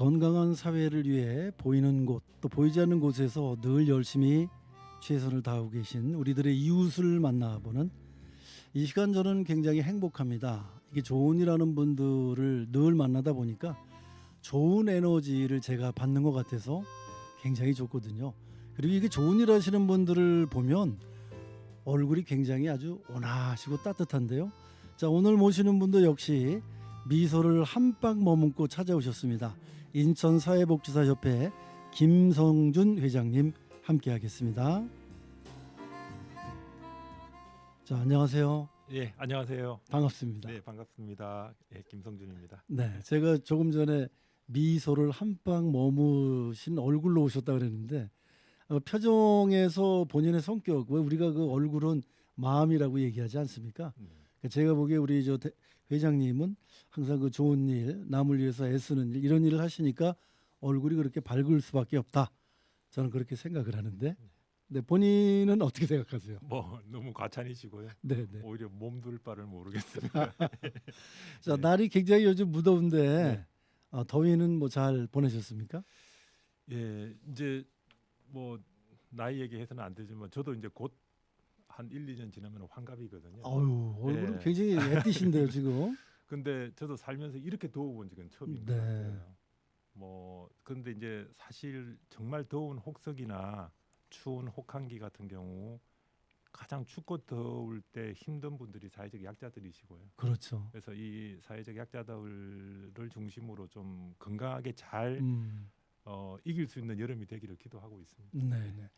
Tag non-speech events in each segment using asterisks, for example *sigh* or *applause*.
건강한 사회를 위해 보이는 곳 또 보이지 않는 곳에서 늘 열심히 최선을 다하고 계신 우리들의 이웃을 만나보는 이 시간 저는 굉장히 행복합니다. 이게 좋은 일하는 분들을 늘 만나다 보니까 좋은 에너지를 제가 받는 것 같아서 굉장히 좋거든요. 그리고 이게 좋은 일 하시는 분들을 보면 얼굴이 굉장히 아주 온화하시고 따뜻한데요. 자 오늘 모시는 분도 역시 미소를 한방 머금고 찾아오셨습니다. 인천 사회복지사 협회 김성준 회장님 함께 하겠습니다. 자 안녕하세요. 예, 안녕하세요. 반갑습니다. 네, 반갑습니다. 예, 김성준입니다. 네, 제가 조금 전에 미소를 한방 머무신 얼굴로 오셨다 그랬는데 어, 표정에서 본인의 성격 왜 우리가 그 얼굴은 마음이라고 얘기하지 않습니까? 네. 그러니까 제가 보기에 우리 저 대- 회장님은 항상 그 좋은 일, 남을 위해서 애쓰는 일 이런 일을 하시니까 얼굴이 그렇게 밝을 수밖에 없다. 저는 그렇게 생각을 하는데, 네 본인은 어떻게 생각하세요? 뭐 너무 과찬이시고요. 네, 네. 오히려 몸둘 바를 모르겠습니다. *laughs* 자 네. 날이 굉장히 요즘 무더운데 네. 어, 더위는 뭐 잘 보내셨습니까? 예, 이제 뭐 나이 얘기해서는 안 되지만 저도 이제 곧 한 1, 2년 지나면 환갑이거든요. 어유 얼굴은 네. 굉장히 애띠신데요 지금. *laughs* 근데 저도 살면서 이렇게 더워본 적은 처음인 네. 것 같아요. 뭐 근데 이제 사실 정말 더운 혹석이나 추운 혹한기 같은 경우 가장 춥고 더울 때 힘든 분들이 사회적 약자들이시고요. 그렇죠. 그래서 이 사회적 약자들을 중심으로 좀 건강하게 잘 음, 어, 이길 수 있는 여름이 되기를 기도하고 있습니다. 네, 네.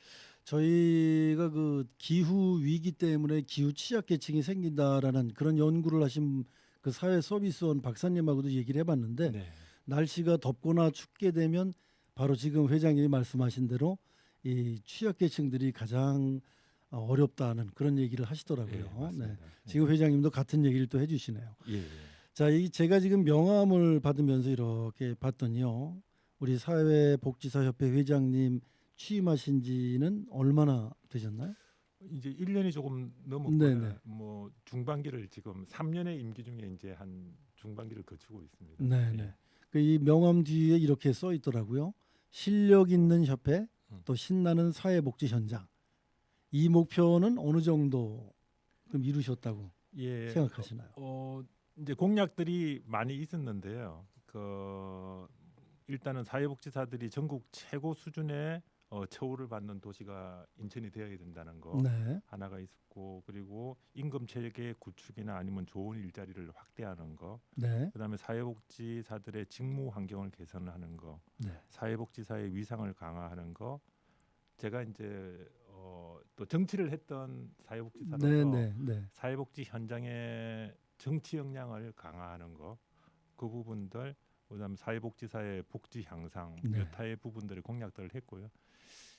저희가 그 기후 위기 때문에 기후 취약 계층이 생긴다라는 그런 연구를 하신 그 사회 서비스원 박사님하고도 얘기를 해봤는데 네. 날씨가 덥거나 춥게 되면 바로 지금 회장님이 말씀하신 대로 이 취약 계층들이 가장 어, 어렵다는 그런 얘기를 하시더라고요. 예, 맞습니다. 네. 지금 회장님도 같은 얘기를 또 해주시네요. 예, 예. 자, 이 제가 지금 명함을 받으면서 이렇게 봤더니요. 우리 사회복지사협회 회장님 취임하신 지는 얼마나 되셨나요? 이제 1년이 조금 넘었고. 뭐 중반기를 지금 3년의 임기 중에 이제 한 중반기를 거치고 있습니다. 네, 예. 네. 그이 명함 뒤에 이렇게 써 있더라고요. 실력 있는 협회, 음. 또 신나는 사회복지 현장. 이 목표는 어느 정도 좀 이루셨다고 예. 생각하시나요? 어 이제 공약들이 많이 있었는데요. 그 일단은 사회복지사들이 전국 최고 수준의 어, 처우를 받는 도시가 인천이 되어야 된다는 거 네, 하나가 있었고 그리고 임금 체계 구축이나 아니면 좋은 일자리를 확대하는 거 네, 그다음에 사회복지사들의 직무 환경을 개선하는 거 네. 사회복지사의 위상을 강화하는 거 제가 이제 어, 또 정치를 했던 사회복지사로서 네, 네, 네. 사회복지 현장의 정치 역량을 강화하는 거 그 부분들 그다음 사회복지사의 복지 향상 네. 몇 타의 부분들의 공약들을 했고요.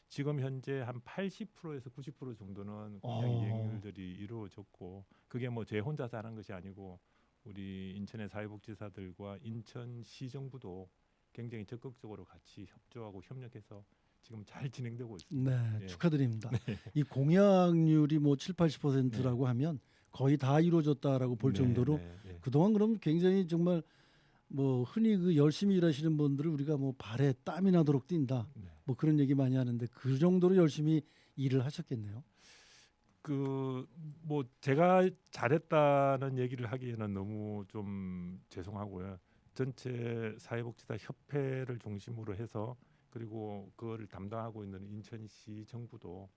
지금 현재 한 80%에서 90% 정도는 어. 이행률들이 이루어졌고 그게 뭐 제 혼자서 하는 것이 아니고 우리 인천의 사회복지사들과 인천시 정부도 굉장히 적극적으로 같이 협조하고 협력해서 지금 잘 진행되고 있습니다. 네, 예. 축하드립니다. 이 공약률이 뭐 7, 80%라고 하면 거의 다 이루어졌다라고 볼 네, 정도로 네, 네. 그동안 그럼 굉장히 정말 뭐 흔히 그 열심히 일하시는 분들을 우리가 뭐 발에 땀이 나도록 뛴다. 네. 뭐 그런 얘기 많이 하는데 그 정도로 열심히 일을 하셨겠네요. 그 뭐 제가 잘했다는 얘기를 하기에는 너무 좀 죄송하고요. 전체 사회복지사 협회를 중심으로 해서 그리고 그거를 담당하고 있는 인천시 정부도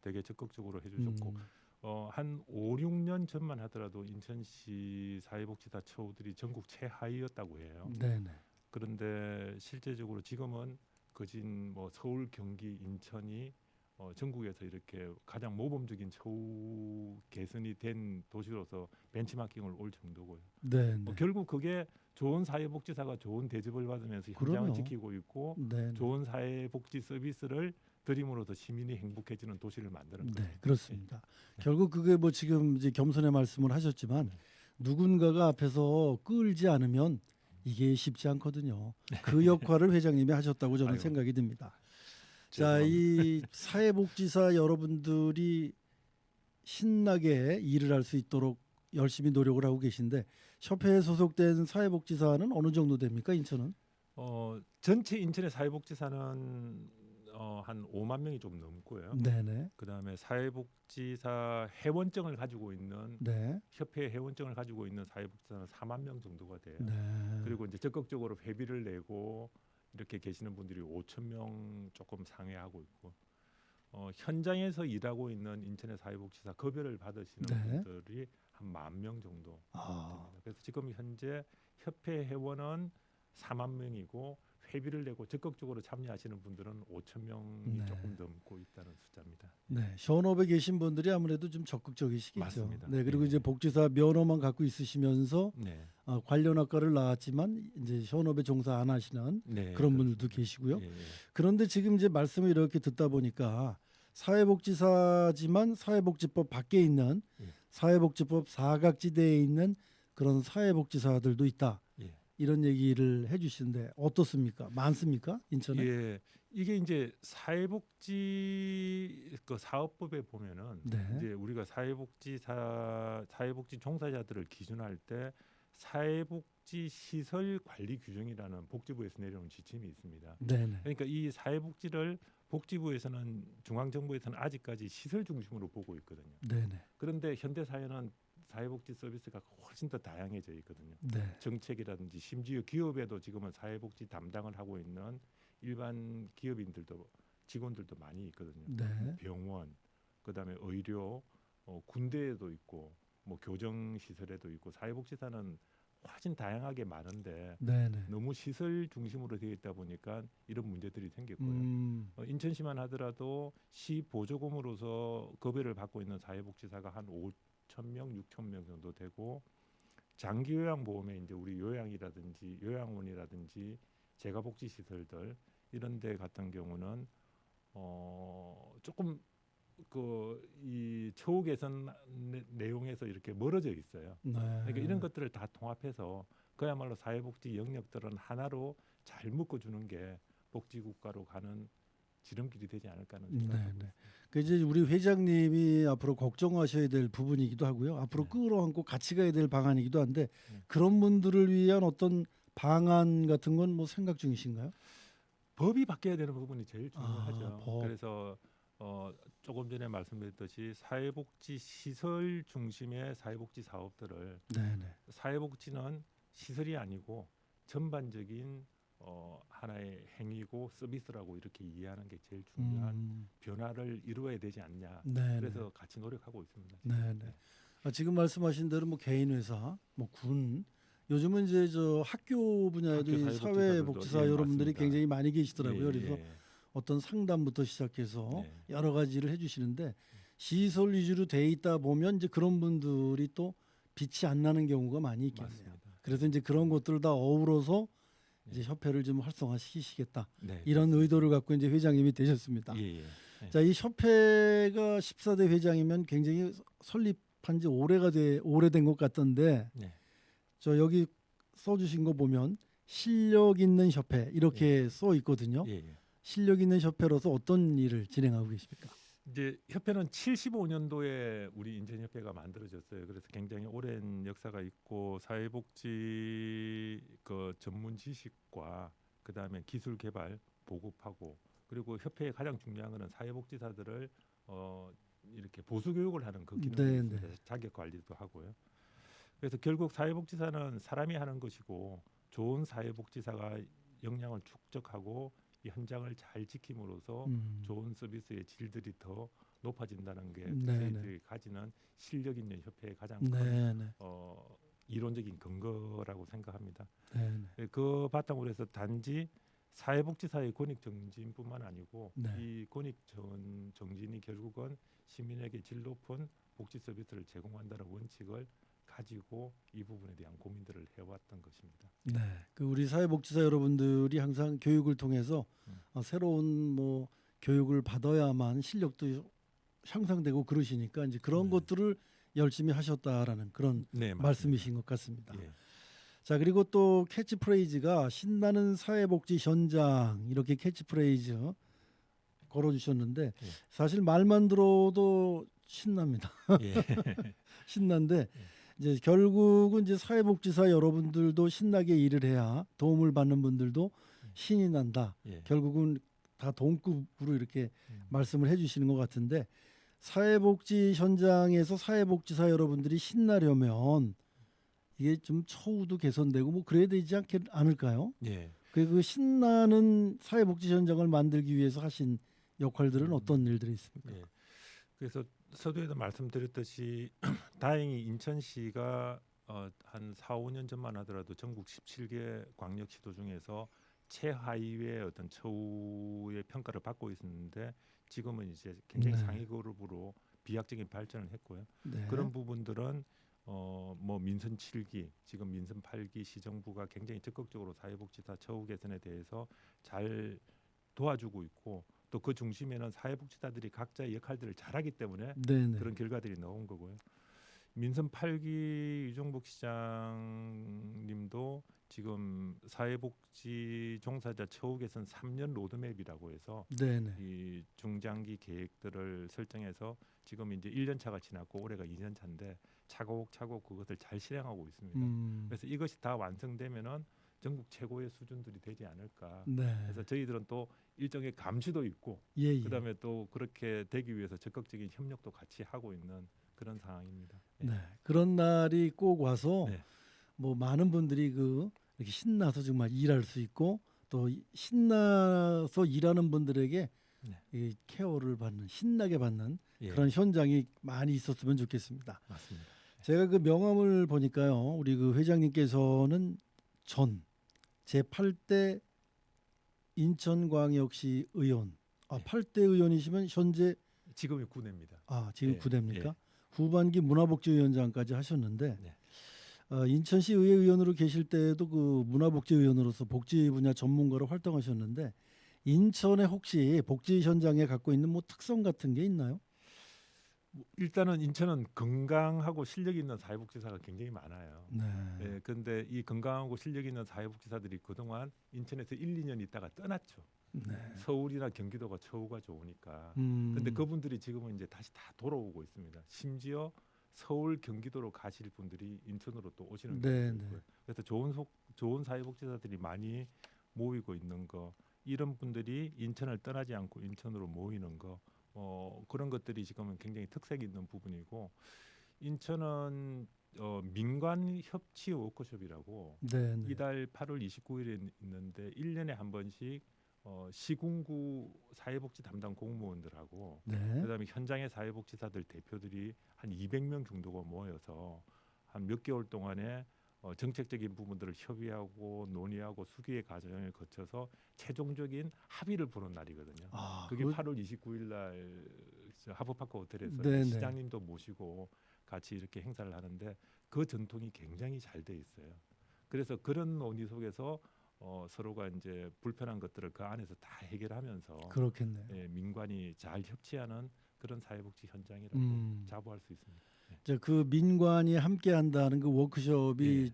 되게 적극적으로 해주셨고 음, 어, 한 5, 6년 전만 하더라도 인천시 사회복지사 처우들이 전국 최하위였다고 해요. 네, 네. 그런데 실제적으로 지금은 거진 뭐 서울, 경기, 인천이 어, 전국에서 이렇게 가장 모범적인 처우 개선이 된 도시로서 벤치마킹을 올 정도고요. 네, 네. 뭐 결국 그게 좋은 사회복지사가 좋은 대접을 받으면서 그럼요. 현장을 지키고 있고 네, 네. 좋은 사회복지 서비스를 드림으로써 시민이 행복해지는 도시를 만드는 거예요. 네, 그렇습니다. 결국 그게 뭐 지금 이제 겸손의 말씀을 하셨지만 누군가가 앞에서 끌지 않으면 이게 쉽지 않거든요. 그 역할을 회장님이 하셨다고 저는 아이고. 생각이 듭니다. 자. 이 사회복지사 여러분들이 신나게 일을 할 수 있도록 열심히 노력을 하고 계신데 협회에 소속된 사회복지사는 어느 정도 됩니까 인천은? 어, 전체 인천의 사회복지사는 어, 한 5만 명이 좀 넘고요. 네네. 그다음에 사회복지사 회원증을 가지고 있는 네. 협회 회원증을 가지고 있는 사회복지사는 4만 명 정도가 돼요. 네. 그리고 이제 적극적으로 회비를 내고 이렇게 계시는 분들이 5천 명 조금 상회하고 있고 어, 현장에서 일하고 있는 인천의 사회복지사 급여를 받으시는 네. 분들이 한 만 명 정도 아. 됩니다. 그래서 지금 현재 협회 회원은 4만 명이고 회비를 내고 적극적으로 참여하시는 분들은 5천 명이 네. 조금 넘고 있다는 숫자입니다. 네, 현업에 계신 분들이 아무래도 좀 적극적이시겠죠. 맞습니다. 네, 그리고 네. 이제 복지사 면허만 갖고 있으시면서 네, 아, 관련 학과를 나왔지만 이제 현업에 종사 안 하시는 네 그런 그렇습니다. 분들도 계시고요. 예, 예. 그런데 지금 이제 말씀을 이렇게 듣다 보니까 사회복지사지만 사회복지법 밖에 있는 예. 사회복지법 사각지대에 있는 그런 사회복지사들도 있다. 예. 이런 얘기를 해주시는데 어떻습니까? 많습니까? 인천에? 예, 이게 이제 사회복지 그 사업법에 보면은 네. 이제 우리가 사회복지 사 사회복지 종사자들을 기준할 때 사회복지 시설 관리 규정이라는 복지부에서 내려온 지침이 있습니다. 네네. 그러니까 이 사회복지를 복지부에서는 중앙정부에서는 아직까지 시설 중심으로 보고 있거든요. 네네. 그런데 현대 사회는 사회복지 서비스가 훨씬 더 다양해져 있거든요. 네. 정책이라든지 심지어 기업에도 지금은 사회복지 담당을 하고 있는 일반 기업인들도 직원들도 많이 있거든요. 네. 뭐 병원, 그다음에 의료, 어, 군대에도 있고 뭐 교정 시설에도 있고 사회복지사는 훨씬 다양하게 많은데 네네. 너무 시설 중심으로 되어 있다 보니까 이런 문제들이 생겼고요. 음. 어, 인천시만 하더라도 시 보조금으로서 급여를 받고 있는 사회복지사가 한 오, 5천 명, 6천 명 정도 되고 장기 요양 보험에 이제 우리 요양이라든지 요양원이라든지 재가복지 시설들 이런 데 같은 경우는 어 조금 그 이 처우 개선 내용에서 이렇게 멀어져 있어요. 네. 그러니까 이런 것들을 다 통합해서 그야말로 사회복지 영역들은 하나로 잘 묶어주는 게 복지국가로 가는 지름길이 되지 않을까 하는 생각이 네. 네. 그 이제 우리 회장님이 앞으로 걱정하셔야 될 부분이기도 하고요. 앞으로 네. 끌어안고 같이 가야 될 방안이기도 한데 네. 그런 분들을 위한 어떤 방안 같은 건 뭐 생각 중이신가요? 법이 바뀌어야 되는 부분이 제일 아, 중요하죠. 법. 그래서 어, 조금 전에 말씀드렸듯이 사회복지 시설 중심의 사회복지 사업들을 네, 네. 사회복지는 시설이 아니고 전반적인 어, 하나의 행위고 서비스라고 이렇게 이해하는 게 제일 중요한 음, 변화를 이루어야 되지 않냐. 네, 그래서 같이 노력하고 있습니다. 네, 네. 아, 지금 말씀하신 대로 뭐 개인 회사, 뭐 군, 요즘은 이제 저 학교 분야에도 학교 사회복지사 예, 여러분들이. 굉장히 많이 계시더라고요. 예, 그래서 예. 어떤 상담부터 시작해서 네. 여러 가지를 해주시는데 시설 위주로 돼 있다 보면 이제 그런 분들이 또 빛이 안 나는 경우가 많이 있겠네요. 맞습니다. 그래서 이제 그런 것들을 다 어우러서 네. 이제 협회를 좀 활성화시키시겠다 네, 이런 의도를 갖고 이제 회장님이 되셨습니다. 예, 예. 예. 자, 이 협회가 14대 회장이면 굉장히 설립한 지 오래가 돼 오래된 것 같던데 네. 저 여기 써주신 거 보면 실력 있는 협회 이렇게 써 있거든요. 예, 예. 실력 있는 협회로서 어떤 일을 진행하고 계십니까? 이제 협회는 75년도에 우리 인천협회가 만들어졌어요. 그래서 굉장히 오랜 역사가 있고 사회복지 그 전문 지식과 그 다음에 기술 개발 보급하고 그리고 협회의 가장 중요한 것은 사회복지사들을 어 이렇게 보수 교육을 하는 그 기능이 네. 네. 자격 관리도 하고요. 그래서 결국 사회복지사는 사람이 하는 것이고 좋은 사회복지사가 역량을 축적하고 이 현장을 잘 지킴으로써 음. 좋은 서비스의 질들이 더 높아진다는 게 네, 저희들이 가지는 실력 있는 협회의 가장 큰 네, 네, 어, 이론적인 근거라고 생각합니다. 네, 네. 그 바탕으로 해서 단지 사회복지사의 권익 정진뿐만 아니고 네. 이 권익 정, 정진이 결국은 시민에게 질 높은 복지 서비스를 제공한다는 원칙을 가지고 이 부분에 대한 고민들을 해왔던 것입니다. 네, 그 우리 사회복지사 여러분들이 항상 교육을 통해서 음. 어, 새로운 뭐 교육을 받아야만 실력도 향상되고 그러시니까 이제 그런 네. 것들을 열심히 하셨다라는 그런 네, 말씀이신 것 같습니다. 예. 자 그리고 또 캐치프레이즈가 신나는 사회복지 현장 이렇게 캐치프레이즈 걸어주셨는데 예. 사실 말만 들어도 신납니다. 예. *laughs* 신난데 이제 결국은 이제 사회복지사 여러분들도 신나게 일을 해야 도움을 받는 분들도 음. 신이 난다. 예. 결국은 다 동급으로 이렇게 음. 말씀을 해주시는 것 같은데 사회복지 현장에서 사회복지사 여러분들이 신나려면 이게 좀 처우도 개선되고 뭐 그래야 되지 않겠, 않을까요? 예. 그, 그 신나는 사회복지 현장을 만들기 위해서 하신 역할들은 음. 어떤 일들이 있습니까? 예. 그래서 서두에도 말씀드렸듯이 *clears throat* 다행히 인천시가 어, 한 4, 5년 전만 하더라도 전국 17개 광역시도 중에서 최하위의 어떤 처우의 평가를 받고 있었는데 지금은 이제 굉장히 네. 상위 그룹으로 비약적인 발전을 했고요. 네. 그런 부분들은 어, 뭐 민선 7기, 지금 민선 8기 시정부가 굉장히 적극적으로 사회복지사 처우 개선에 대해서 잘 도와주고 있고 또 그 중심에는 사회복지사들이 각자의 역할들을 잘하기 때문에 네네. 그런 결과들이 나온 거고요. 민선 8기 유정복 시장님도 지금 사회복지 종사자 처우 개선 3년 로드맵이라고 해서 네네. 이 중장기 계획들을 설정해서 지금 이제 1년 차가 지났고 올해가 2년 차인데 차곡차곡 그것을 잘 실행하고 있습니다. 음. 그래서 이것이 다 완성되면은 전국 최고의 수준들이 되지 않을까. 네. 그래서 저희들은 또 일정의 감시도 있고 예, 예. 그다음에 또 그렇게 되기 위해서 적극적인 협력도 같이 하고 있는 그런 상황입니다. 예. 네. 그런 날이 꼭 와서 네. 뭐 많은 분들이 그 이렇게 신나서 정말 일할 수 있고 또 이- 신나서 일하는 분들에게 네. 이 케어를 받는 신나게 받는 예, 그런 현장이 많이 있었으면 좋겠습니다. 맞습니다. 제가 그 명함을 보니까요. 우리 그 회장님께서는 전 제8대 인천광역시 의원. 아, 네. 8대 의원이시면 현재 지금이 9내입니다. 아, 지금 예, 구대입니까? 예. 후반기 문화복지위원장까지 하셨는데 네. 어, 인천시 의회 의원으로 계실 때도 그 문화복지위원으로서 복지 분야 전문가로 활동하셨는데 인천에 혹시 복지 현장에 갖고 있는 뭐 특성 같은 게 있나요? 뭐 일단은 인천은 건강하고 실력 있는 사회복지사가 굉장히 많아요. 네. 예, 근데 이 건강하고 실력 있는 사회복지사들이 그동안 인천에서 1, 2년 있다가 떠났죠. 네. 서울이나 경기도가 처우가 좋으니까. 음. 근데 그분들이 지금은 이제 다시 다 돌아오고 있습니다. 심지어 서울, 경기도로 가실 분들이 인천으로 또 오시는 네, 네. 그래서 좋은 속, 좋은 사회복지사들이 많이 모이고 있는 거 이런 분들이 인천을 떠나지 않고 인천으로 모이는 거 어, 그런 것들이 지금은 굉장히 특색이 있는 부분이고 인천은 어, 민관 협치 워크숍이라고 네, 네. 이달 8월 29일에 있는데 1년에 한 번씩 어, 시군구 사회복지 담당 공무원들하고 네. 그다음에 현장의 사회복지사들 대표들이 한 200명 정도가 모여서 한 몇 개월 동안에 어, 정책적인 부분들을 협의하고 논의하고 수기의 과정을 거쳐서 최종적인 합의를 보는 날이거든요. 아, 그게 그거- 8월 29일 날 하버파크 호텔에서 네네. 시장님도 모시고 같이 이렇게 행사를 하는데 그 전통이 굉장히 잘 돼 있어요. 그래서 그런 논의 속에서 어, 서로가 이제 불편한 것들을 그 안에서 다 해결하면서 그렇겠네요. 예, 민관이 잘 협치하는 그런 사회복지 현장이라고 음. 자부할 수 있습니다. 그 민관이 함께 한다는 그 워크숍이 예.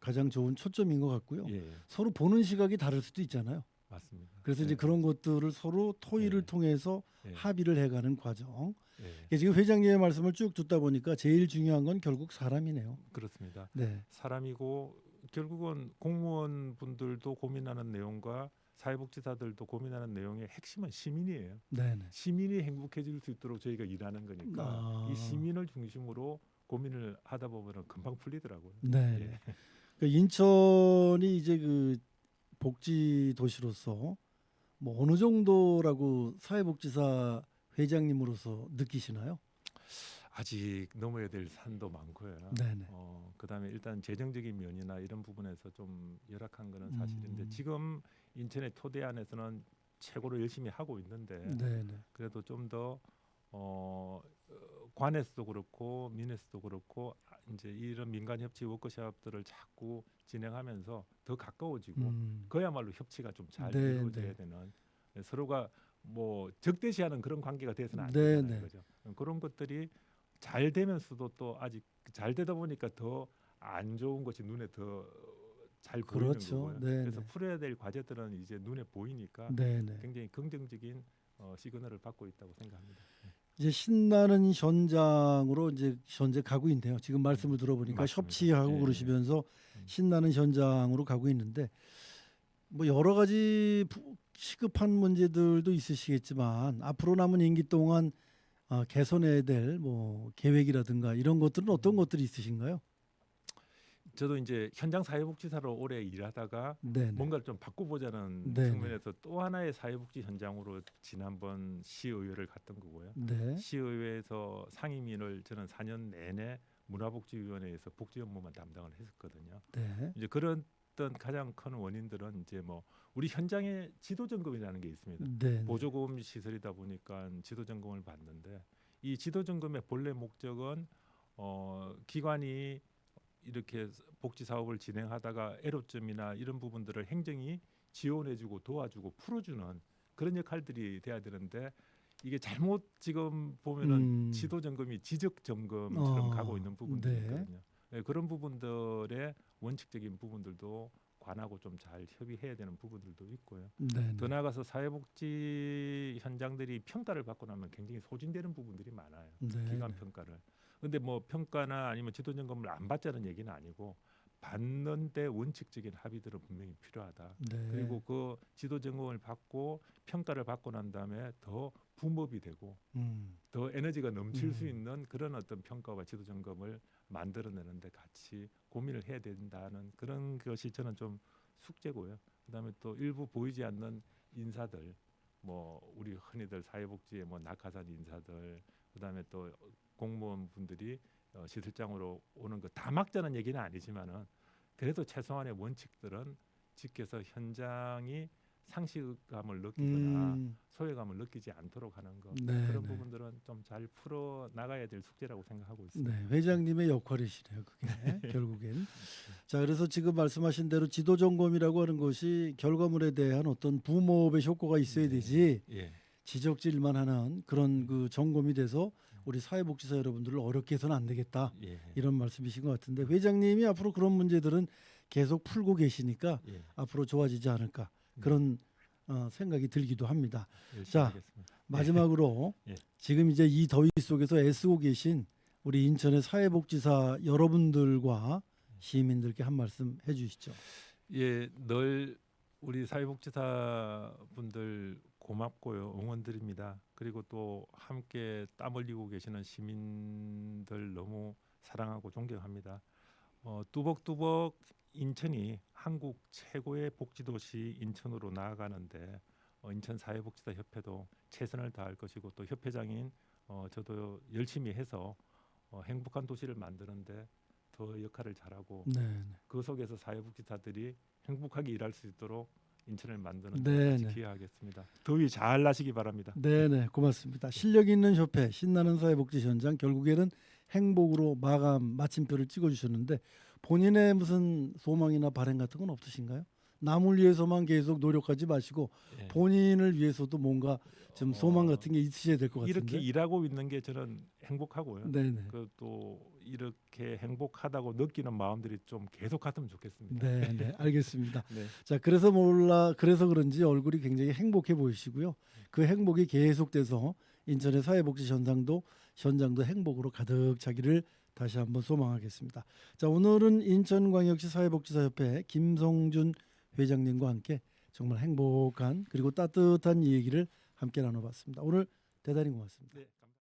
가장 좋은 초점인 것 같고요. 예, 서로 보는 시각이 다를 수도 있잖아요. 맞습니다. 그래서 예, 이제 그런 것들을 서로 토의를 예. 통해서 예, 합의를 해가는 과정. 예, 지금 회장님의 말씀을 쭉 듣다 보니까 제일 중요한 건 결국 사람이네요. 그렇습니다. 네, 사람이고 결국은 공무원 분들도 고민하는 내용과 사회복지사들도 고민하는 내용의 핵심은 시민이에요. 네, 네. 시민이 행복해질 수 있도록 저희가 일하는 거니까 아. 이 시민을 중심으로 고민을 하다 보면 금방 풀리더라고요. 네. 예. 네. 그러니까 인천이 이제 그 복지 도시로서 뭐 어느 정도라고 사회복지사 회장님으로서 느끼시나요? 아직 넘어야 될 산도 많고요. 네, 네. 어, 그다음에 일단 재정적인 면이나 이런 부분에서 좀 열악한 거는 사실인데 음. 지금 인천의 토대 안에서는 최고로 열심히 하고 있는데 네, 네. 그래도 좀더 어, 어, 관에서도 그렇고 민에서도 그렇고 아, 이제 이런 민간 협치 워크숍들을 자꾸 진행하면서 더 가까워지고 음. 그야말로 협치가 좀잘 네, 이루어져야 네. 되는 예, 서로가 뭐 적대시하는 그런 관계가 돼서는 안 네. 그죠? 그런 것들이 잘 되면서도 또 아직 잘 되다 보니까 더 안 좋은 것이 눈에 더 잘 보이는 그렇죠. 거고요. 네, 그래서 네. 풀어야 될 과제들은 이제 눈에 보이니까 네, 네. 굉장히 긍정적인 어, 시그널을 받고 있다고 생각합니다. 이제 신나는 현장으로 이제 현재 가고 있네요. 지금 말씀을 들어보니까 맞습니다. 협치하고 예, 그러시면서 음. 신나는 현장으로 가고 있는데 뭐 여러 가지 부- 시급한 문제들도 있으시겠지만 앞으로 남은 임기 동안 아, 개선해야 될 뭐 계획이라든가 이런 것들은 어떤 것들이 있으신가요? 저도 이제 현장 사회복지사로 오래 일하다가 네. 뭔가를 좀 바꿔보자는 네네. 측면에서 또 하나의 사회복지 현장으로 지난번 시의회를 갔던 거고요. 네. 시의회에서 상임위를 저는 4년 내내 문화복지위원회에서 복지 업무만 담당을 했었거든요. 네. 이제 그런 어떤 가장 큰 원인들은 이제 뭐 우리 현장에 지도 점검이라는 게 있습니다. 네. 보조금 시설이다 보니까 지도 점검을 받는데 이 지도 점검의 본래 목적은 어 기관이 이렇게 복지 사업을 진행하다가 애로점이나 이런 부분들을 행정이 지원해주고 도와주고 풀어주는 그런 역할들이 돼야 되는데 이게 잘못 지금 보면은 음. 지도 점검이 지적 점검처럼 어, 가고 있는 부분들이 네. 있거든요. 네, 그런 부분들의 원칙적인 부분들도 관하고 좀 잘 협의해야 되는 부분들도 있고요. 네. 더 나아가서 사회복지 현장들이 평가를 받고 나면 굉장히 소진되는 부분들이 많아요. 네. 기관 평가를. 근데 뭐 평가나 아니면 지도 점검을 안 받자는 얘기는 아니고 받는데 원칙적인 합의들은 분명히 필요하다. 네. 그리고 그 지도 점검을 받고 평가를 받고 난 다음에 더 붐업이 되고 음. 더 에너지가 넘칠 수 음. 있는 그런 어떤 평가와 지도 점검을 만들어내는데 같이 고민을 해야 된다는 그런 것이 저는 좀 숙제고요. 그다음에 또 일부 보이지 않는 인사들, 뭐 우리 흔히들 사회복지의 뭐 낙하산 인사들, 그다음에 또 공무원 분들이 어, 시설장으로 오는 거 다 막자는 얘기는 아니지만은 그래도 최소한의 원칙들은 지켜서 현장이 상실감을 느끼거나 음. 소외감을 느끼지 않도록 하는 것 네. 그런 네. 부분들은 좀 잘 풀어 나가야 될 숙제라고 생각하고 있습니다. 네, 회장님의 역할이시네요. 그게 *laughs* 결국엔. 자, 그래서 지금 말씀하신 대로 지도 점검이라고 하는 것이 결과물에 대한 어떤 부모의 효과가 있어야 네. 되지 예, 지적질만 하는 그런 그 점검이 돼서 우리 사회복지사 여러분들을 어렵게 해서는 안 되겠다 예, 이런 말씀이신 것 같은데 회장님이 앞으로 그런 문제들은 계속 풀고 계시니까 예, 앞으로 좋아지지 않을까 네. 그런 어, 생각이 들기도 합니다. 자, 하겠습니다. 마지막으로 *laughs* 예. 지금 이제 이 더위 속에서 애쓰고 계신 우리 인천의 사회복지사 여러분들과 시민들께 한 말씀 해주시죠. 예, 늘 우리 사회복지사 분들 고맙고요, 응원드립니다. 그리고 또 함께 땀 흘리고 계시는 시민들 너무 사랑하고 존경합니다. 어, 뚜벅뚜벅 인천이 한국 최고의 복지도시 인천으로 나아가는데 어, 인천 사회복지사 협회도 최선을 다할 것이고 또 협회장인 어, 저도 열심히 해서 어, 행복한 도시를 만드는데 더 역할을 잘하고 네, 네. 그 속에서 사회복지사들이 행복하게 일할 수 있도록 인천을 만드는 네, 데 같이 네. 기여하겠습니다. 더위 잘 나시기 바랍니다. 네, 네, 고맙습니다. 실력 있는 협회 신나는 사회복지 현장 결국에는 행복으로 마감 마침표를 찍어주셨는데 본인의 무슨 소망이나 바람 같은 건 없으신가요? 남을 위해서만 계속 노력하지 마시고 예. 본인을 위해서도 뭔가 좀 어, 소망 같은 게 있으셔야 될 것 같은데. 이렇게 일하고 있는 게 저는 행복하고요. 네, 네. 그또 이렇게 행복하다고 느끼는 마음들이 좀 계속했으면 좋겠습니다. 네, 네, *laughs* 알겠습니다. 네. 자, 그래서 몰라 그래서 그런지 얼굴이 굉장히 행복해 보이시고요. 그 행복이 계속돼서 인천의 사회복지 현장도 현장도 행복으로 가득 차기를 다시 한번 소망하겠습니다. 자, 오늘은 인천광역시 사회복지사협회 김성준 회장님과 함께 정말 행복한 그리고 따뜻한 이 얘기를 함께 나눠봤습니다. 오늘 대단히 고맙습니다. 네.